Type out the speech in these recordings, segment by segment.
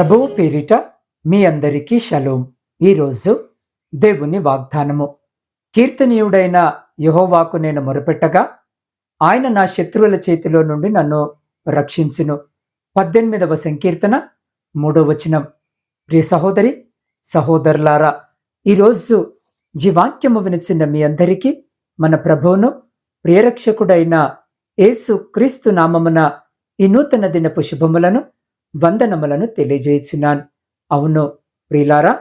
ప్రభువు పేరిట మీ అందరికీ షలోం. ఈరోజు దేవుని వాగ్దానము. కీర్తనీయుడైన యహోవాకు నేను మొరపెట్టగా ఆయన నా శత్రువుల చేతిలో నుండి నన్ను రక్షించును. పద్దెనిమిదవ సంకీర్తన మూడవ వచనం. ప్రియ సహోదరి సహోదరులారా ఈరోజు ఈ వాక్యము వినిచిన మీ అందరికీ మన ప్రభువును ప్రియరక్షకుడైన యేసు క్రీస్తు నామమున ఈ నూతన దినపు శుభములను వందనములను తెలియజేయుచున్నాను. అవును ప్రిలారా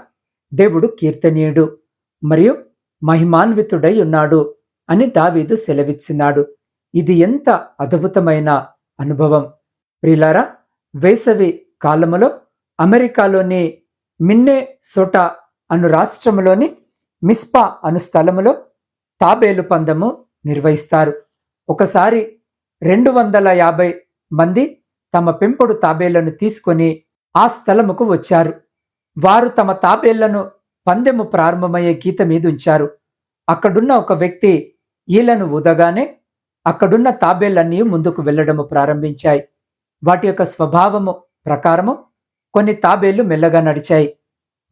దేవుడు కీర్తనీయుడు మరియు మహిమాన్వితుడై ఉన్నాడు అని దావీదు సెలవిచ్చున్నాడు. ఇది ఎంత అద్భుతమైన అనుభవం! ప్రిలారా వేసవి కాలములో అమెరికాలోని మిన్నే సోటా అను రాష్ట్రములోని మిస్పా అను స్థలములో తాబేలు పందము నిర్వహిస్తారు. ఒకసారి రెండు వందల యాభై మంది తమ పెంపుడు తాబేళ్ళను తీసుకొని ఆ స్థలముకు వచ్చారు. వారు తమ తాబేళ్ళను పందెము ప్రారంభమయ్యే గీత మీద ఉంచారు అక్కడున్న ఒక వ్యక్తి ఈలను ఊదగానే అక్కడున్న తాబేళ్ళన్నీ ముందుకు వెళ్ళడము ప్రారంభించాయి. వాటి యొక్క స్వభావము ప్రకారము కొన్ని తాబేళ్ళు మెల్లగా నడిచాయి.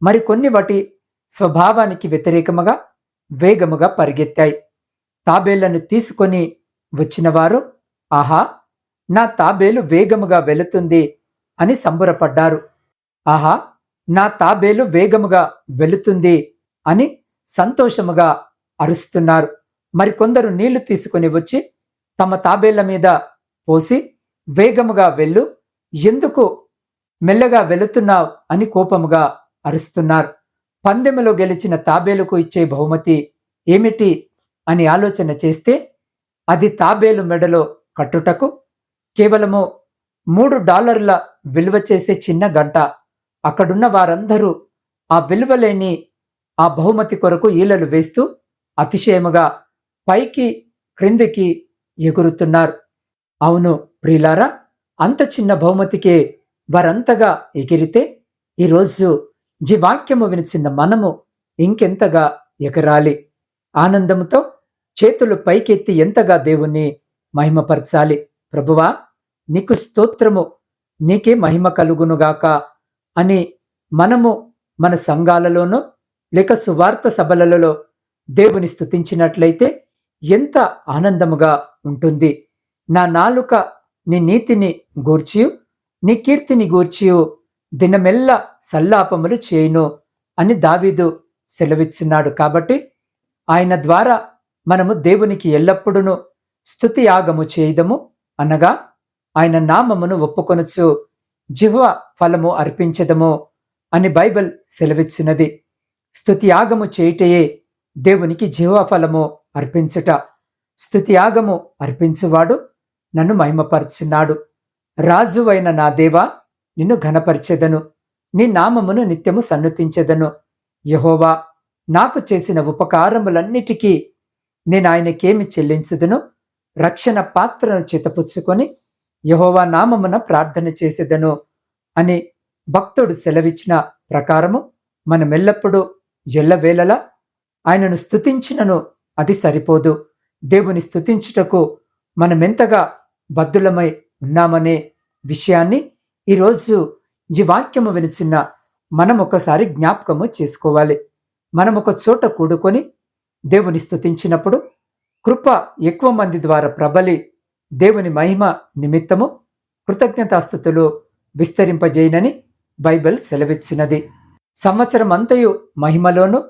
మరికొన్ని వాటి స్వభావానికి వ్యతిరేకముగా వేగముగా పరిగెత్తాయి. తాబేళ్ళను తీసుకొని వచ్చినవారు ఆహా! నా తాబేలు వేగముగా వెళుతుంది అని సంబరపడ్డారు. ఆహా నా తాబేలు వేగముగా వెళుతుంది అని సంతోషముగా అరుస్తున్నారు. మరికొందరు నీళ్ళు తీసుకుని వచ్చి తమ తాబేళ్ళ మీద పోసి వేగముగా వెళ్ళు ఎందుకు మెల్లగా వెళుతున్నావు అని కోపముగా అరుస్తున్నారు. పందెములో గెలిచిన తాబేలుకు ఇచ్చే బహుమతి ఏమిటి అని ఆలోచన చేస్తే అది తాబేలు మెడలో కట్టుటకు కేవలము మూడు డాలర్ల విలువ చేసే చిన్న గంట. అక్కడున్న వారందరూ ఆ విలువలేని ఆ బహుమతి కొరకు ఈలలు వేస్తూ అతిశయముగా పైకి క్రిందికి ఎగురుతున్నారు. అవును ప్రియులారా అంత చిన్న బహుమతికే వారంతగా ఎగిరితే ఈరోజు జీవాక్యము వినిచిన మనము ఇంకెంతగా ఎగరాలి. ఆనందముతో చేతులు పైకెత్తి ఎంతగా దేవుణ్ణి మహిమపరచాలి. ప్రభువా నీకు స్తోత్రము నీకే మహిమ కలుగునుగాక అని మనము మన సంఘాలలోనూ లేక సువార్త సభలలో దేవుని స్థుతించినట్లయితే ఎంత ఆనందముగా ఉంటుంది. నా నాలుక నీ నీతిని గూర్చియు నీ కీర్తిని గూర్చియు దినమెల్ల సల్లాపములు చేయును అని దావీదు సెలవిచ్చున్నాడు. కాబట్టి ఆయన ద్వారా మనము దేవునికి ఎల్లప్పుడూ స్థుతి యాగము చేయదము అనగా ఆయన నామమును ఒప్పుకొనొచ్చు జిహ్వ ఫలము అర్పించదము అని బైబిల్ సెలవిచ్చినది. స్థుతి యాగము చేయుటయే దేవునికి జీవ ఫలము అర్పించుట. స్థుతి యాగము అర్పించువాడు నన్ను మహిమపరుచున్నాడు రాజువైన నా దేవా నిన్ను ఘనపరిచెదను. నీ నామమును నిత్యము సన్నతించెదను. యహోవా నాకు చేసిన ఉపకారములన్నిటికీ నేను ఆయనకేమి రక్షణ పాత్రను చితపుచ్చుకొని యహోవా నామమున ప్రార్థన చేసేదను అని భక్తుడు సెలవిచ్చిన ప్రకారము మనమెల్లప్పుడూ ఎల్లవేళలా ఆయనను స్థుతించినను అది సరిపోదు. దేవుని స్థుతించుటకు మనమెంతగా బద్దులమై ఉన్నామనే విషయాన్ని ఈరోజు ఈ వాక్యము వినిచిన్న మనం ఒకసారి జ్ఞాపకము చేసుకోవాలి. మనం ఒక చోట కూడుకొని దేవుని స్థుతించినప్పుడు కృప ఎక్కువ మంది ద్వారా ప్రబలి దేవుని మహిమ నిమిత్తము కృతజ్ఞతాస్థుతులు విస్తరింపజేయనని బైబిల్ సెలవిచ్చినది. సంవత్సరం అంతయు మహిమలోను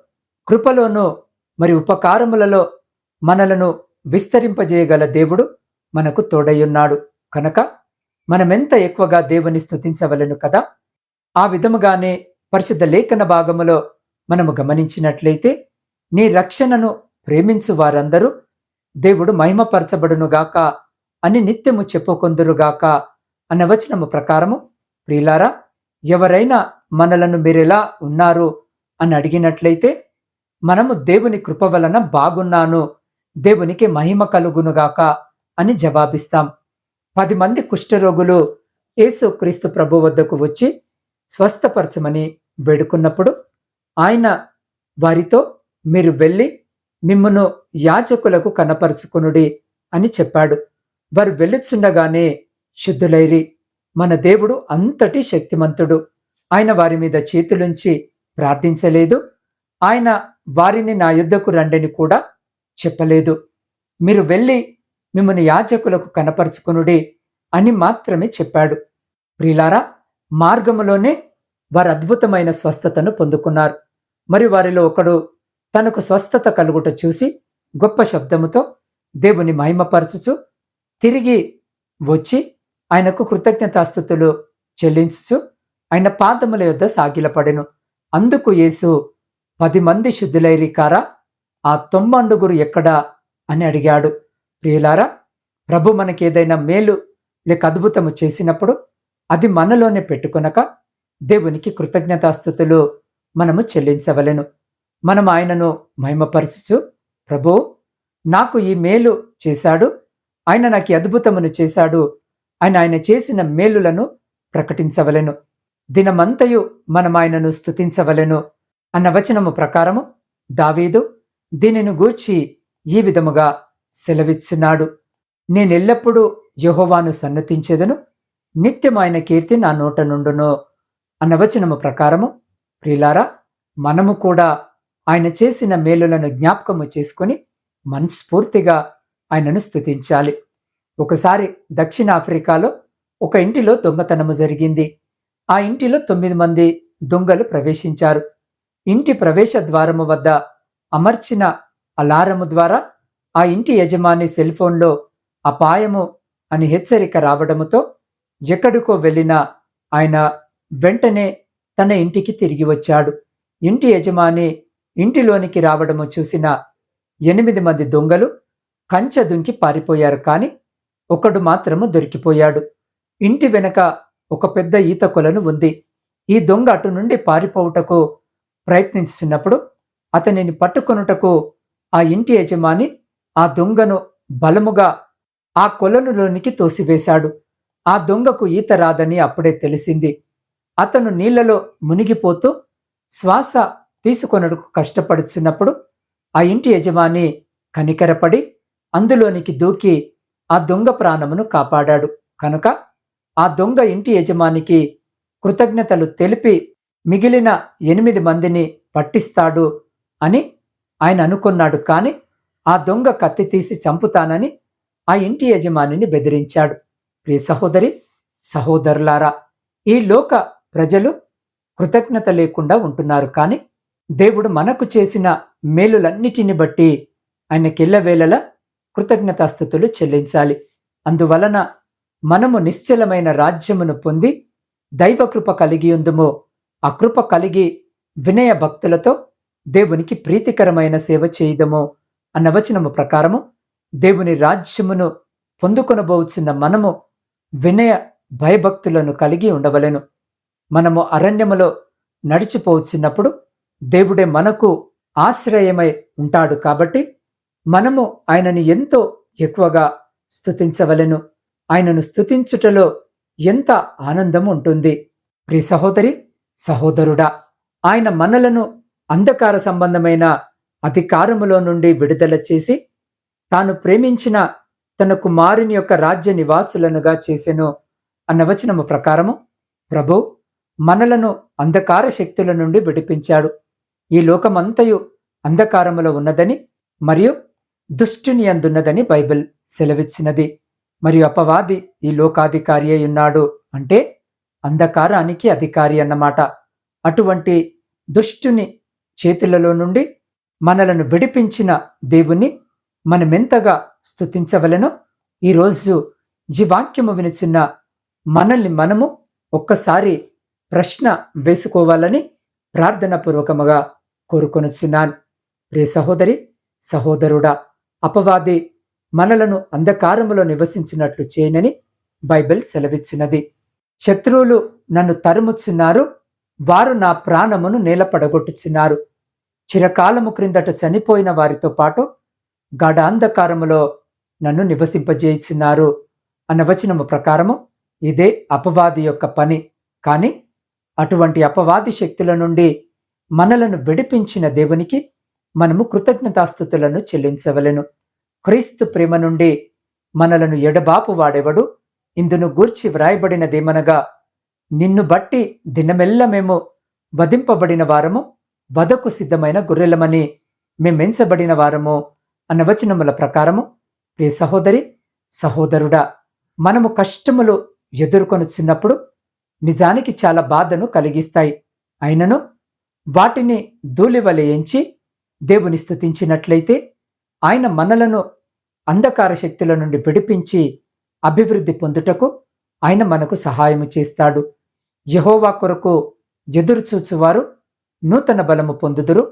కృపలోను మరి ఉపకారములలో మనలను విస్తరింపజేయగల దేవుడు మనకు తోడయ్యున్నాడు. కనుక మనమెంత ఎక్కువగా దేవుని స్థుతించవలను కదా? ఆ విధముగానే పరిశుద్ధ లేఖన భాగములో మనము గమనించినట్లయితే నీ రక్షణను ప్రేమించు వారందరూ దేవుడు మహిమపరచబడునుగాక అని నిత్యము చెప్పుకొందురుగాక అన్న వచనము ప్రకారము ప్రియులారా ఎవరైనా మనలను మీరెలా ఉన్నారు అని అడిగినట్లయితే మనము దేవుని కృప వలన బాగున్నాను దేవునికి మహిమ కలుగునుగాక అని జవాబిస్తాం. పది మంది కుష్ఠరోగులు యేసు క్రీస్తు ప్రభు వద్దకు వచ్చి స్వస్థపరచమని వేడుకున్నప్పుడు ఆయన వారితో మీరు వెళ్ళి మిమ్మను యాచకులకు కనపరుచుకునుడి అని చెప్పాడు. వారు వెళ్ళుచుండగానే శుద్ధులైరి. మన దేవుడు అంతటి శక్తిమంతుడు. ఆయన వారి మీద చేతులుంచి ప్రార్థించలేదు. ఆయన వారిని నా యుద్ధకు రండని కూడా చెప్పలేదు. మీరు వెళ్ళి మిమ్మల్ని యాజకులకు కనపరుచుకునుడి అని మాత్రమే చెప్పాడు. ప్రిలారా మార్గములోనే వారు అద్భుతమైన స్వస్థతను పొందుకున్నారు. మరి వారిలో ఒకడు తనకు స్వస్థత కలుగుట చూసి గొప్ప శబ్దముతో దేవుని మహిమపరచుచు తిరిగి వచ్చి ఆయనకు కృతజ్ఞతాస్థుతులు చెల్లించుచు ఆయన పాదముల యొద్ద సాగిలపడెను. అందుకు యేసు పది మంది శుద్ధులైరి కారా ఆ తొమ్మండుగురు ఎక్కడా? అని అడిగాడు. ప్రియులారా ప్రభు మనకేదైనా మేలు లేక అద్భుతము చేసినప్పుడు అది మనలోనే పెట్టుకొనక దేవునికి కృతజ్ఞతాస్థుతులు మనము చెల్లించవలెను. మనం ఆయనను మహిమపరచుచు ప్రభు నాకు ఈ మేలు చేశాడు ఆయన నాకు అద్భుతమును చేశాడు. ఆయన ఆయన చేసిన మేలులను ప్రకటించవలెను. దినమంతయు మనం ఆయనను స్తుతించవలెను. అన్న వచనము ప్రకారము దావీదు దీనిని గూర్చి ఈ విధముగా సెలవిచ్చున్నాడు నేనెల్లప్పుడూ యహోవాను సన్నతించేదను నిత్యమైన కీర్తి నా నోట నుండును అన్న వచనము ప్రకారము ప్రిలారా మనము కూడా ఆయన చేసిన మేలులను జ్ఞాపకము చేసుకుని మనస్ఫూర్తిగా ఆయనను స్థుతించాలి ఒకసారి దక్షిణాఫ్రికాలో ఒక ఇంటిలో దొంగతనము జరిగింది. ఆ ఇంటిలో తొమ్మిది మంది దొంగలు ప్రవేశించారు. ఇంటి ప్రవేశ ద్వారము వద్ద అమర్చిన అలారము ద్వారా ఆ ఇంటి యజమాని సెల్ఫోన్లో అపాయము అని హెచ్చరిక రావడముతో ఎక్కడికో వెళ్ళినా ఆయన వెంటనే తన ఇంటికి తిరిగి వచ్చాడు. ఇంటి యజమాని ఇంటిలోనికి రావడము చూసిన ఎనిమిది మంది దొంగలు కంచె దుంకి పారిపోయారు కానీ ఒకడు మాత్రము దొరికిపోయాడు. ఇంటి వెనక ఒక పెద్ద ఈత కొలను ఉంది. ఈ దొంగ అటు నుండి పారిపోవుటకు ప్రయత్నించుతున్నప్పుడు అతనిని పట్టుకొనుటకు ఆ ఇంటి యజమాని ఆ దొంగను బలముగా ఆ కొలనులోనికి తోసివేశాడు. ఆ దొంగకు ఈత రాదని అప్పుడే తెలిసింది. అతను నీళ్ళలో మునిగిపోతూ శ్వాస తీసుకొనడుకు కష్టపడుచున్నప్పుడు ఆ ఇంటి యజమాని కనికరపడి అందులోనికి దూకి ఆ దొంగ ప్రాణమును కాపాడాడు. కనుక ఆ దొంగ ఇంటి యజమానికి కృతజ్ఞతలు తెలిపి మిగిలిన ఎనిమిది మందిని పట్టిస్తాడు అని ఆయన అనుకున్నాడు. కాని ఆ దొంగ కత్తి తీసి చంపుతానని ఆ ఇంటి యజమానిని బెదిరించాడు. ప్రియ సహోదరి సహోదరులారా ఈ లోక ప్రజలు కృతజ్ఞత లేకుండా ఉంటున్నారు. కానీ దేవుడు మనకు చేసిన మేలులన్నిటిని బట్టి ఆయనకెల్లవేళల కృతజ్ఞతాస్థుతులు చెల్లించాలి. అందువలన మనము నిశ్చలమైన రాజ్యమును పొంది దైవకృప కలిగి ఉందుము. ఆ కృప కలిగి వినయ భక్తులతో దేవునికి ప్రీతికరమైన సేవ చేయదము అన్న వచనము ప్రకారము దేవుని రాజ్యమును పొందుకొనబోచున్న మనము వినయ భయభక్తులను కలిగి ఉండవలెను. మనము అరణ్యములో నడిచిపోవచ్చినప్పుడు దేవుడే మనకు ఆశ్రయమై ఉంటాడు కాబట్టి మనము ఆయనను ఎంతో ఎక్కువగా స్థుతించవలెను ఆయనను స్తుతించుటలో ఎంత ఆనందం ఉంటుంది. ప్రి సహోదరి సహోదరుడా ఆయన మనలను అంధకార సంబంధమైన అధికారములో నుండి విడుదల చేసి తాను ప్రేమించిన తన కుమారుని యొక్క రాజ్య నివాసులనుగా చేసెను అన్న వచనము ప్రకారము ప్రభు మనలను అంధకార శక్తుల నుండి విడిపించాడు. ఈ లోకమంతయు అంధకారములో ఉన్నదని మరియు దుష్టుని అందున్నదని బైబిల్ సెలవిచ్చినది. మరియు అపవాది ఈ లోకాధికారి ఉన్నాడు అంటే అంధకారానికి అధికారి అన్నమాట. అటువంటి దుష్టుని చేతులలో నుండి మనలను విడిపించిన దేవుని మనమెంతగా స్తుతించవలెనో ఈరోజు ఈ వాక్యము వినిచిన మనల్ని మనము ఒక్కసారి ప్రశ్న వేసుకోవాలని ప్రార్థనాపూర్వకముగా కోరుకొనుచున్నాను. ప్రియ సహోదరి సహోదరుడా అపవాది మనలను అంధకారములో నివసించినట్లు చేయనని బైబిల్ సెలవిచ్చినది. శత్రువులు నన్ను తరుముచున్నారు వారు నా ప్రాణమును నేలపడగొట్టుచున్నారు. చిరకాలము క్రిందట చనిపోయిన వారితో పాటు గాఢ అంధకారములో నన్ను నివసింపజేయుచున్నారు అన్న వచనము ప్రకారము ఇదే అపవాది యొక్క పని. కానీ అటువంటి అపవాది శక్తుల నుండి మనలను విడిపించిన దేవునికి మనము కృతజ్ఞతాస్థుతులను చెల్లించవలెను. క్రీస్తు ప్రేమ నుండి మనలను ఎడబాపు వాడెవడు? ఇందును గూర్చి వ్రాయబడినదేమనగా నిన్ను బట్టి దినమెల్ల మేము వధింపబడిన వారము వదకు సిద్ధమైన గొర్రెలమని మేమెంచబడిన వారము అన్న వచనముల ప్రకారము ప్రియ సహోదరి సహోదరుడా మనము కష్టములు ఎదుర్కొనుచున్నప్పుడు నిజానికి చాలా బాధను కలిగిస్తాయి. అయినను వాటిని ధూళివలయించి దేవుని స్థుతించినట్లయితే ఆయన మనలను అంధకార శక్తుల నుండి విడిపించి అభివృద్ధి పొందుటకు ఆయన మనకు సహాయము చేస్తాడు. యహోవా కొరకు ఎదురుచూచువారు నూతన బలము పొందుదురు.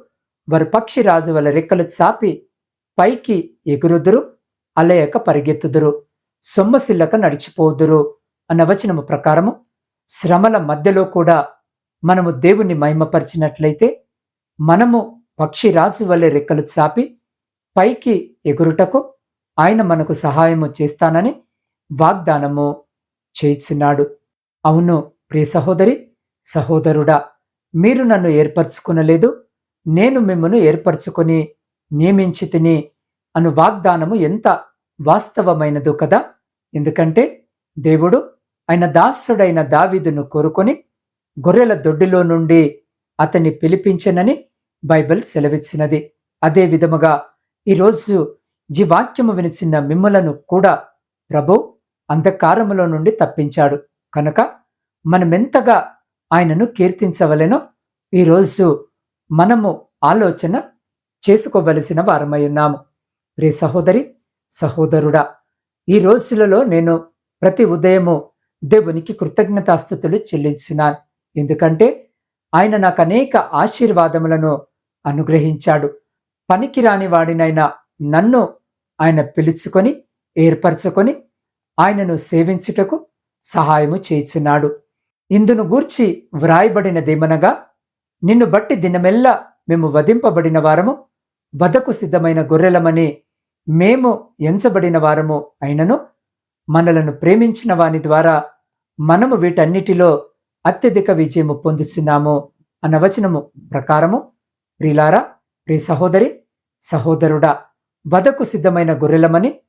వారు పక్షిరాజు వల రెక్కలు చాపి పైకి ఎగురుదురు అలయక పరిగెత్తుదురు సొమ్మసిల్లక నడిచిపోదురు అన్న వచనము ప్రకారము శ్రమల మధ్యలో కూడా మనము దేవుని మహిమపరిచినట్లయితే మనము పక్షిరాజు వలె రెక్కలు చాపి పైకి ఎగురుటకు ఆయన మనకు సహాయము చేస్తానని వాగ్దానము చేయిచున్నాడు. అవును ప్రియ సహోదరి సహోదరుడా మీరు నన్ను ఏర్పరచుకునలేదు నేను మిమ్మను ఏర్పరచుకొని నియమించి తిని అను వాగ్దానము ఎంత వాస్తవమైనదో కదా? ఎందుకంటే దేవుడు ఆయన దాసుడైన దావీదును కోరుకొని గొర్రెల దొడ్డిలో నుండి అతన్ని పిలిపించనని బైబిల్ సెలవిచ్చినది. అదే విధముగా ఈరోజు ఈ వాక్యము వినిచిన మిమ్మలను కూడా ప్రభు అంధకారములో నుండి తప్పించాడు. కనుక మనమెంతగా ఆయనను కీర్తించవలెనో ఈరోజు మనము ఆలోచన చేసుకోవలసిన వారమై ఉన్నాము. రే సహోదరి సహోదరుడా ఈ రోజులలో నేను ప్రతి ఉదయము దేవునికి కృతజ్ఞతాస్థుతులు చెల్లించినాను. ఎందుకంటే ఆయన నాకు అనేక ఆశీర్వాదములను అనుగ్రహించాడు. పనికిరాని వాడినైనా నన్ను ఆయన పిలుచుకొని ఏర్పరచుకొని ఆయనను సేవించుటకు సహాయము చేయుచున్నాడు. ఇందును గూర్చి వ్రాయబడినదేమనగా నిన్ను బట్టి దినమెల్లా మేము వధింపబడిన వారము వదకు సిద్ధమైన గొర్రెలమని మేము ఎంచబడిన వారము అయినను మనలను ప్రేమించిన వాని ద్వారా మనము వీటన్నిటిలో అత్యధిక విజయము పొందుచున్నాము అన్న వచనము ప్రకారము ప్రిలారా ప్రి సహోదరి సహోదరుడా వదకు సిద్ధమైన గొర్రెలమని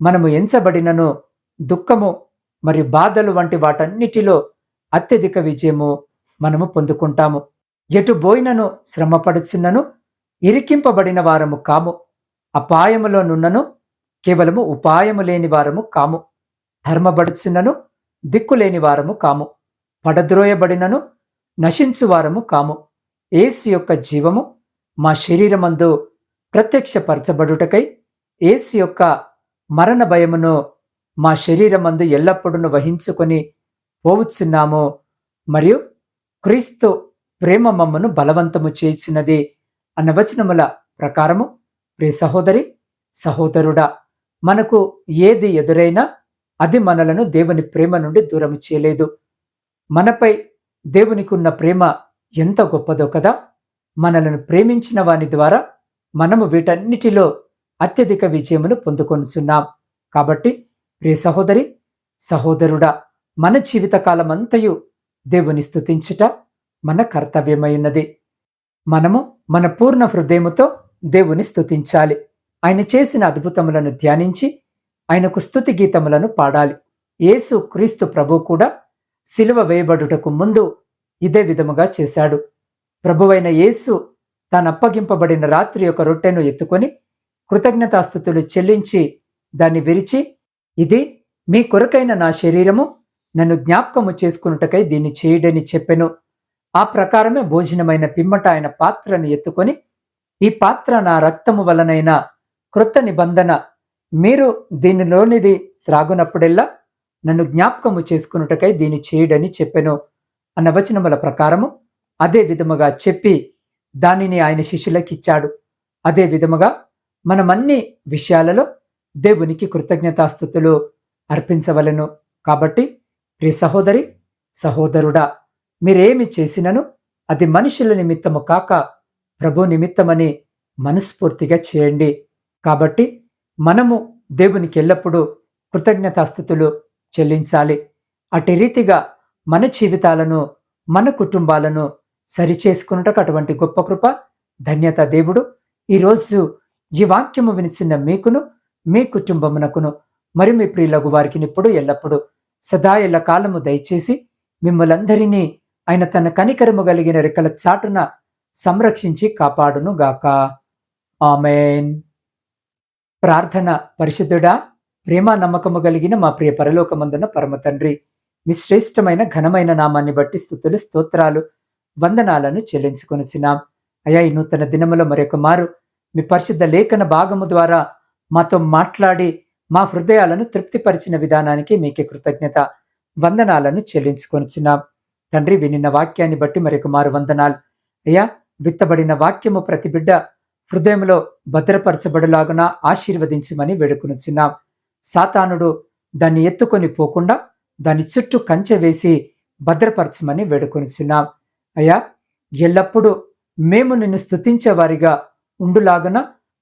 మనము ఎంచబడినను దుఃఖము మరియు బాధలు వంటి వాటన్నిటిలో అత్యధిక విజయము మనము పొందుకుంటాము. ఎటు బోయినను శ్రమపడుచున్నను ఇరికింపబడిన వారము కాము. అపాయములోనున్నను కేవలము ఉపాయము లేని వారము కాము. ధర్మబడుచున్నను దిక్కులేని వారము కాము. పడద్రోయబడినను నశించువారము కాము. ఏసు యొక్క జీవము మా శరీరమందు ప్రత్యక్షపరచబడుటకై ఏసు యొక్క మరణ భయమును మా శరీరమందు ఎల్లప్పుడూ వహించుకొని పోవుచున్నాము. మరియు క్రీస్తు ప్రేమ మమ్మను బలవంతము చేసినది అన్న వచనముల ప్రకారము ప్రియ సహోదరి సహోదరుడా మనకు ఏది ఎదురైనా అది మనలను దేవుని ప్రేమ నుండి దూరం చేయలేదు. మనపై దేవునికున్న ప్రేమ ఎంత గొప్పదో కదా? మనలను ప్రేమించిన వాని ద్వారా మనము వీటన్నిటిలో అత్యధిక విజయమును పొందుకొనుచున్నాం. కాబట్టి ప్రియ సహోదరి సహోదరుడా మన జీవితకాలమంతయు దేవుని స్థుతించుట మన కర్తవ్యమైనది. మనము మన పూర్ణ హృదయముతో దేవుని స్థుతించాలి ఆయన చేసిన అద్భుతములను ధ్యానించి ఆయనకు స్థుతి గీతములను పాడాలి. యేసు క్రీస్తు ప్రభు కూడా సిలువ వేయబడుటకు ముందు ఇదే విధముగా చేశాడు. ప్రభువైన యేసు తాను అప్పగింపబడిన రాత్రి యొక్క రొట్టెను ఎత్తుకొని కృతజ్ఞతాస్థుతులు చెల్లించి దాన్ని విరిచి ఇది మీ కొరకైన నా శరీరము నన్ను జ్ఞాపకము చేసుకున్నటకై దీన్ని చేయుడని చెప్పెను. ఆ ప్రకారమే భోజనమైన పిమ్మట ఆయన పాత్రను ఎత్తుకొని ఈ పాత్ర నా రక్తము వలనైన క్రొత్త నిబంధన మీరు దీనిలోనిది త్రాగునప్పుడెల్లా నన్ను జ్ఞాపకము చేసుకున్నటకై దీన్ని చేయుడని చెప్పెను అన్న వచనముల ప్రకారము అదే విధముగా చెప్పి దానిని ఆయన శిష్యులకిచ్చాడు అదే విధముగా మనమన్ని విషయాలలో దేవునికి కృతజ్ఞతాస్థుతులు అర్పించవలను. కాబట్టి ప్రియ సహోదరి సహోదరుడా మీరేమి చేసినను అది మనుషుల నిమిత్తము కాక ప్రభు నిమిత్తమని మనస్ఫూర్తిగా చేయండి. కాబట్టి మనము దేవునికి ఎల్లప్పుడూ కృతజ్ఞతాస్థుతులు చెల్లించాలి. అటు రీతిగా మన జీవితాలను మన కుటుంబాలను సరిచేసుకున్నటకు అటువంటి గొప్ప కృప ధన్యత దేవుడు. ఈరోజు ఈ వాక్యము వినిచిన మీకును మీ కుటుంబమునకును మరి మీ ప్రియులకు వారికి ఇప్పుడు ఎల్లప్పుడూ సదా ఎల్ల కాలము దయచేసి మిమ్మలందరినీ ఆయన తన కనికరము కలిగిన రెక్కల చాటున సంరక్షించి కాపాడును గాక ఆమెన్. ప్రార్థన పరిశుద్ధుడా ప్రేమ నమ్మకము కలిగిన మా ప్రియ పరలోకమందున పరమ తండ్రి మీ శ్రేష్టమైన ఘనమైన నామాన్ని బట్టి స్థుతులు స్తోత్రాలు వందనాలను చెల్లించుకొనిచున్నాం. అయా ఈ నూతన దినములో మరొక మారు మీ పరిశుద్ధ లేఖన భాగము ద్వారా మాతో మాట్లాడి మా హృదయాలను తృప్తిపరిచిన విధానానికి మీకే కృతజ్ఞత వందనాలను చెల్లించుకొనిచున్నాం. తండ్రి వినిన వాక్యాన్ని బట్టి మరొక మారు వందనాలు. అయ్యా విత్తబడిన వాక్యము ప్రతి బిడ్డ హృదయంలో భద్రపరచబడులాగున ఆశీర్వదించమని వేడుకొనుచున్నాం. సాతానుడు దాన్ని ఎత్తుకొని పోకుండా దాని చుట్టూ కంచె వేసి భద్రపరచమని వేడుకొనిచున్నాం. అయ్యా ఎల్లప్పుడూ మేము నిన్ను స్థుతించేవారిగా ఉండులాగున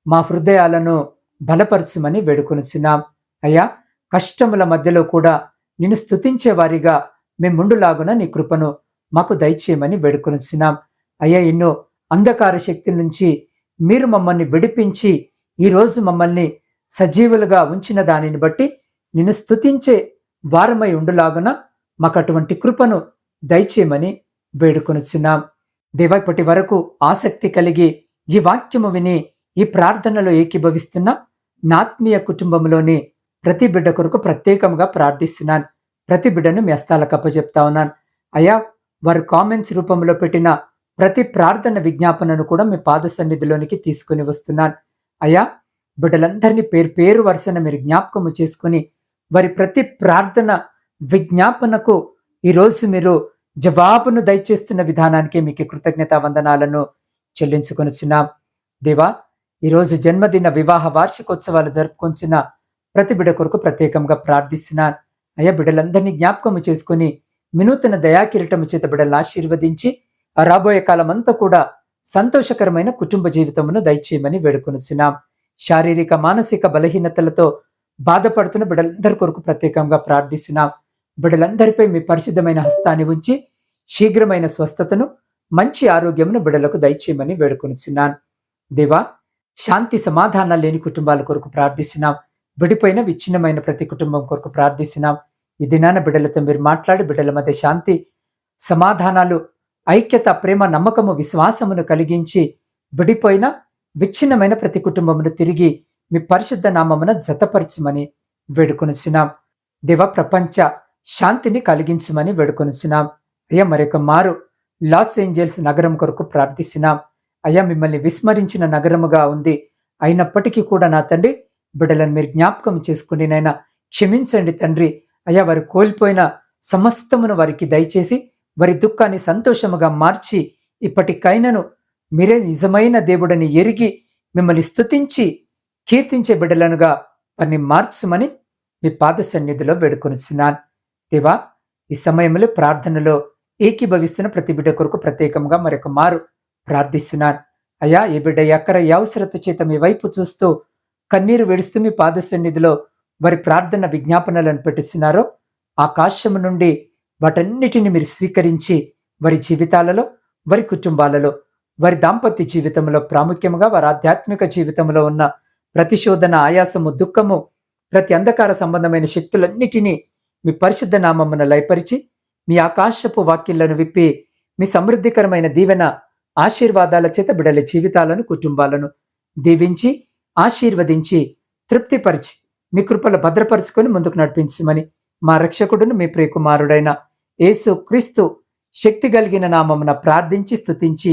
మా హృదయాలను బలపరచమని వేడుకొనిచున్నాం. అయ్యా కష్టముల మధ్యలో కూడా నిన్ను స్థుతించేవారిగా మేముండులాగున నీ కృపను మాకు దయచేయమని వేడుకొనిచున్నాం. అయ్యా ఎన్నో అంధకార శక్తి నుంచి మీరు మమ్మల్ని విడిపించి ఈరోజు మమ్మల్ని సజీవులుగా ఉంచిన దానిని బట్టి నిన్ను స్తుతించే వారమై ఉండులాగున మాకు అటువంటి కృపను దయచేయమని వేడుకొనుచున్నాం. దేవా ఇప్పటి వరకు ఆసక్తి కలిగి ఈ వాక్యము విని ఈ ప్రార్థనలో ఏకీభవిస్తున్న నాత్మీయ కుటుంబంలోని ప్రతి బిడ్డ కొరకు ప్రత్యేకంగా ప్రార్థిస్తున్నాను. ప్రతి బిడ్డను మీ హస్తాలకు అప్పచెప్తా ఉన్నాను. అయ్యా వారు కామెంట్స్ రూపంలో పెట్టిన ప్రతి ప్రార్థన విజ్ఞాపనను కూడా మీ పాద సన్నిధిలోనికి తీసుకుని వస్తున్నాను. అయ్యా బిడ్డలందరినీ పేరు పేరు వరుసన మీరు జ్ఞాపకము చేసుకుని వారి ప్రతి ప్రార్థన విజ్ఞాపనకు ఈరోజు మీరు జవాబును దయచేస్తున్న విధానానికి మీకు కృతజ్ఞత వందనాలను చెల్లించుకొనిచున్నాం. దేవా ఈరోజు జన్మదిన వివాహ వార్షికోత్సవాలు జరుపుకొంచిన ప్రతి బిడ్డ కొరకు ప్రత్యేకంగా ప్రార్థిస్తున్నాను. అయ్యా బిడ్డలందరినీ జ్ఞాపకము చేసుకుని వినూతన దయాకిరీటము చేత బిడ్డలను ఆశీర్వదించి రాబోయే కాలం అంతా కూడా సంతోషకరమైన కుటుంబ జీవితమును దయచేయమని వేడుకొనుచున్నాం. శారీరక మానసిక బలహీనతలతో బాధపడుతున్న బిడ్డలందరి కొరకు ప్రత్యేకంగా ప్రార్థిస్తున్నాం. బిడ్డలందరిపై మీ పరిశుద్ధమైన హస్తాన్ని ఉంచి శీఘ్రమైన స్వస్థతను మంచి ఆరోగ్యమును బిడ్డలకు దయచేయమని వేడుకొనిచున్నాను. దేవా శాంతి సమాధానాలు లేని కుటుంబాల కొరకు ప్రార్థిస్తున్నాం. విడిపోయిన విచ్ఛిన్నమైన ప్రతి కుటుంబం కొరకు ప్రార్థిస్తున్నాం. ఈ దినాన బిడ్డలతో మీరు మాట్లాడి బిడ్డల మధ్య శాంతి సమాధానాలు ఐక్యత ప్రేమ నమ్మకము విశ్వాసమును కలిగించి విడిపోయిన విచ్ఛిన్నమైన ప్రతి కుటుంబమును తిరిగి మీ పరిశుద్ధ నామమున జతపరచమని వేడుకొనిచున్నాం. దేవ ప్రపంచ శాంతిని కలిగించమని వేడుకొనిచున్నాం. అయ్యా మరొక మారు లాస్ ఏంజల్స్ నగరం కొరకు ప్రార్థిస్తున్నాం. అయ్యా మిమ్మల్ని విస్మరించిన నగరముగా ఉంది. అయినప్పటికీ కూడా నా తండ్రి బిడ్డలను మీరు జ్ఞాపకం చేసుకుని నైనా క్షమించండి తండ్రి. అయ్యా వారు కోల్పోయిన సమస్తమును వారికి దయచేసి వారి దుఃఖాన్ని సంతోషముగా మార్చి ఇప్పటికైనను మీరే నిజమైన దేవుడని ఎరిగి మిమ్మల్ని స్తుతించి కీర్తించే బిడ్డలనుగా వారిని మార్చమని మీ పాద సన్నిధిలో వేడుకొనిచున్నాను. దేవా ఈ సమయంలో ప్రార్థనలో ఏకీభవిస్తున్న ప్రతి బిడ్డ కొరకు ప్రత్యేకంగా మరొక మారు ప్రార్థిస్తున్నాను. అయ్యా ఏ బిడ్డ ఎక్కడ ఏ అవసరత చేత మీ వైపు చూస్తూ కన్నీరు వెడుస్తూ మీ పాద సన్నిధిలో వారి ప్రార్థన విజ్ఞాపనలను పెట్టుచున్నారో ఆకాశము నుండి వాటన్నిటిని మీరు స్వీకరించి వారి జీవితాలలో వారి కుటుంబాలలో వారి దాంపత్య జీవితంలో ప్రాముఖ్యంగా వారి ఆధ్యాత్మిక జీవితంలో ఉన్న ప్రతిశోధన ఆయాసము దుఃఖము ప్రతి అంధకార సంబంధమైన శక్తులన్నిటినీ మీ పరిశుద్ధ నామమున లయపరిచి మీ ఆకాశపు వాక్యలను విప్పి మీ సమృద్ధికరమైన దీవెన ఆశీర్వాదాల చేత బిడల జీవితాలను కుటుంబాలను దీవించి ఆశీర్వదించి తృప్తిపరిచి మీ కృపలు భద్రపరుచుకొని ముందుకు నడిపించమని మా రక్షకుడును మీ ప్రియకుమారుడైన యేసు క్రీస్తు శక్తి కలిగిన నామమున ప్రార్థించి స్తుతించి